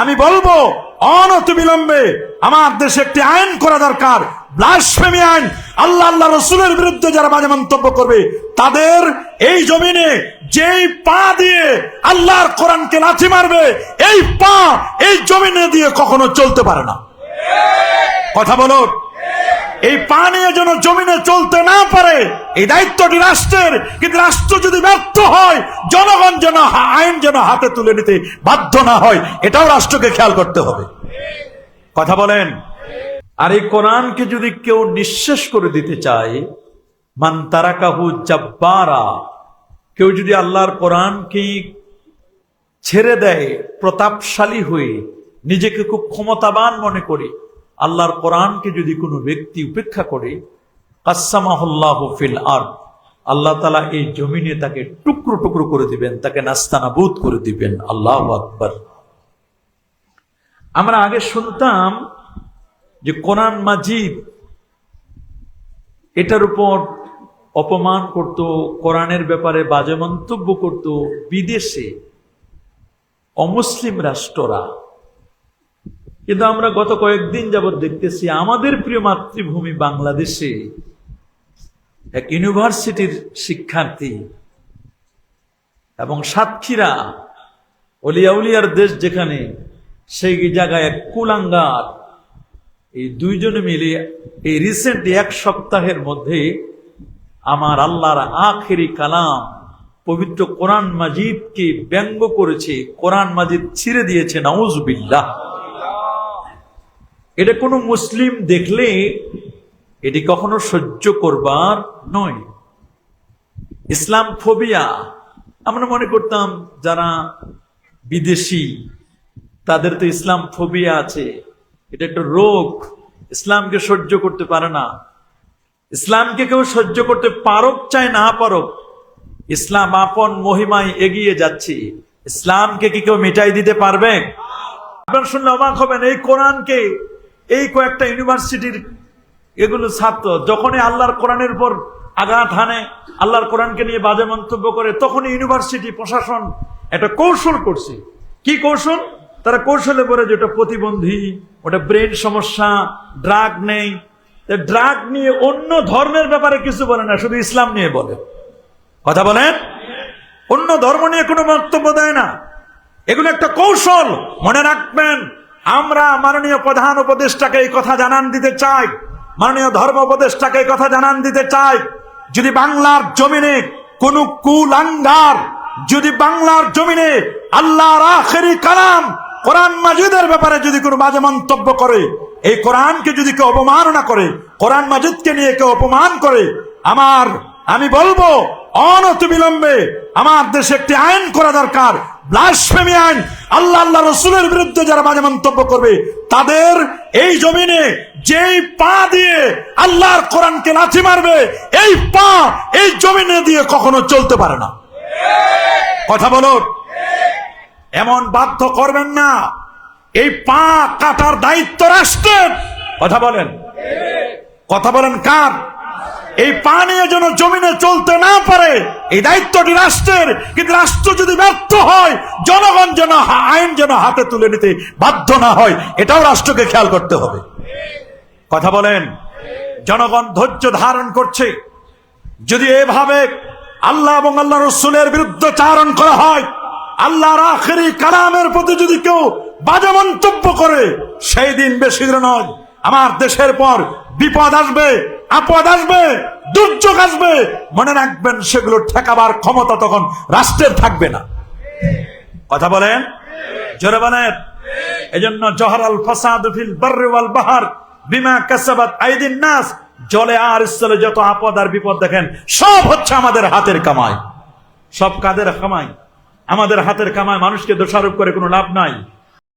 আমি বলব, অনত বিলম্বে আমার দেশে একটি আইন করা দরকার ব্লাসফেমি আইন। আল্লাহ আল্লাহ রসুলের বিরুদ্ধে যারা বাজে মন্তব্য করবে, তাদের এই জমিনে যেই পা দিয়ে আল্লাহর কোরআনকে লাথি মারবে, এই পা এই জমিনে দিয়ে কখনো চলতে পারে না। কথা বলো এই পা নিয়ে যেন জমিনে চলতে না পারে, এই দায়িত্বটি রাষ্ট্রের। কিন্তু রাষ্ট্র যদি ব্যর্থ হয়, জনগণ যেন আইন যেন হাতে তুলে নিতে বাধ্য না হয়, এটাও রাষ্ট্রকে খেয়াল করতে হবে। কথা বলেন। আর এই কোরআনকে যদি কেউ নিঃশেষ করে দিতে চায়, মান তারাকাহু জাব্বারা, কেউ যদি আল্লাহর কোরআনকে ছেড়ে দেয়, প্রতাপশালী হয়ে নিজেকে খুব ক্ষমতাবান মনে করে আল্লাহর কোরআনকে যদি কোনো ব্যক্তি উপেক্ষা করে ফিল আর আল্লাহ তালা এই জমিনে তাকে টুকরো টুকরো করে দিবেন, তাকে নাস্তানাবুদ করে দিবেন। আল্লাহ আকবর। আমরা আগে শুনতাম যে কোরআন মাজিদ, এটার উপর অপমান করত, কোরআনের ব্যাপারে বাজে মন্তব্য করত বিদেশে অমুসলিম রাষ্ট্ররা। কিন্তু আমরা গত কয়েকদিন যাবৎ দেখতেছি আমাদের প্রিয় মাতৃভূমি বাংলাদেশে এক ইউনিভার্সিটির শিক্ষার্থী এবং সাতক্ষীরা অলিয়াউলিয়ার দেশ যেখানে, সেই জায়গায় এক কুলাঙ্গার। এই দুইজনে মিলে এই রিসেন্ট এক সপ্তাহের মধ্যে আমার আল্লাহর আখেরি কালাম পবিত্র কোরআন মাজিদকে ব্যঙ্গ করেছে, কোরআন মাজিদ ছিঁড়ে দিয়েছে, নাউজবিল্লাহ। এটা কোনো মুসলিম দেখলে এটি কখনো সহ্য করবার নয়। ইসলাম ফোবিয়া আমরা মনে করতাম যারা বিদেশি, তাদের তো ইসলাম ফোবিয়া আছে। এটা একটা রোগ। ইসলামকে সহ্য করতে পারে না। ইসলামকে কেউ সহ্য করতে পারক চায় না পারক, ইসলাম আপন মহিমায় এগিয়ে যাচ্ছে। ইসলামকে কি কেউ মিটাই দিতে পারবে? আপনার শুনলে অবাক হবেন, এই কোরআনকে এই কয়েকটা ইউনিভার্সিটির এগুলো ছাত্র, যখনই আল্লাহর কোরআনের উপর আঘাত হানে, আল্লাহর কোরআনকে নিয়ে বাজে মন্তব্য করে, তখনই ইউনিভার্সিটি, প্রশাসন একটা কৌশল করছে। কি কৌশল? তারা কৌশলে বলে যে ওটা প্রতিবন্ধী, ওটা ব্রেন সমস্যা, ড্রাগ নেই। ড্রাগ নিয়ে অন্য ধর্মের ব্যাপারে কিছু বলে না, শুধু ইসলাম নিয়ে বলে। কথা বলেন? অন্য ধর্ম নিয়ে কোনো বক্তব্য দেয় না। এগুলো একটা কৌশল, মনে রাখবেন। আমরা মাননীয় প্রধান উপদেষ্টাকে এই কথা জানান দিতে চাই। মাননীয় ধর্ম উপদেষ্টাকে এই কথা জানান দিতে চাই। যদি বাংলার জমিনে কোন কুলাঙ্গার, যদি বাংলার জমিনে আল্লাহর আখেরি কালাম কোরআন মাজিদের ব্যাপারে যদি কোনো বাজে মন্তব্য করে, এই কোরআনকে যদি কেউ অপমাননা করে, কোরআন মাজিদকে নিয়ে কেউ অপমান করে, আমার, আমি বলব অনত বিলম্বে আমার দেশে একটি আইন করা দরকার ব্লাসফেমি আইন আল্লাহ আল্লাহ রসুলের বিরুদ্ধে যারা মাঝে মন্তব্য করবে, তাদের এই জমিনে যেই পা দিয়ে আল্লাহর কোরআনকে লাথি মারবে, এই পা এই জমিনে দিয়ে কখনো চলতে পারে না। কথা বলুন এমন বাধ্য করবেন না। এই পা কাটার দায়িত্ব রাষ্ট্রের। কথা বলেন। কথা বলেন কার? এই পা নিয়ে যেন জমিনে চলতে না পারে, এই দায়িত্বটি রাষ্ট্রের। কিন্তু রাষ্ট্র যদি ব্যর্থ হয়, জনগণ যেন আইন যেন হাতে তুলে নিতে বাধ্য না হয়, এটাও রাষ্ট্রকে খেয়াল করতে হবে। কথা বলেন, জনগণ ধৈর্য ধারণ করছে। যদি এভাবে আল্লাহ এবং আল্লাহ রসুলের বিরুদ্ধে চারণ করা হয়, আল্লাহর আখেরি কালামের প্রতি যদি কেউ বাজে মন্তব্য করে, সেই দিন বেশি নয়, আমার দেশের পর বিপদ আসবে। আপদ আসবে, দুর্যোগ আসবে, মনে রাখবেন সেগুলো ঠেকাবার ক্ষমতা তখন রাষ্ট্রের থাকবে না। কথা বলেন? জোরে বলেন? এজন্য জহরাল ফাসাদ ফিল বাররি ওয়াল বাহার বিমা কাসাবাত আইদিন নাস, জলে আর স্থলে যত আপদ আর বিপদ দেখেন, সব হচ্ছে আমাদের হাতের কামাই। সব কাদের কামাই? আমাদের হাতের কামাই, মানুষকে দোষারোপ করে কোনো লাভ নাই।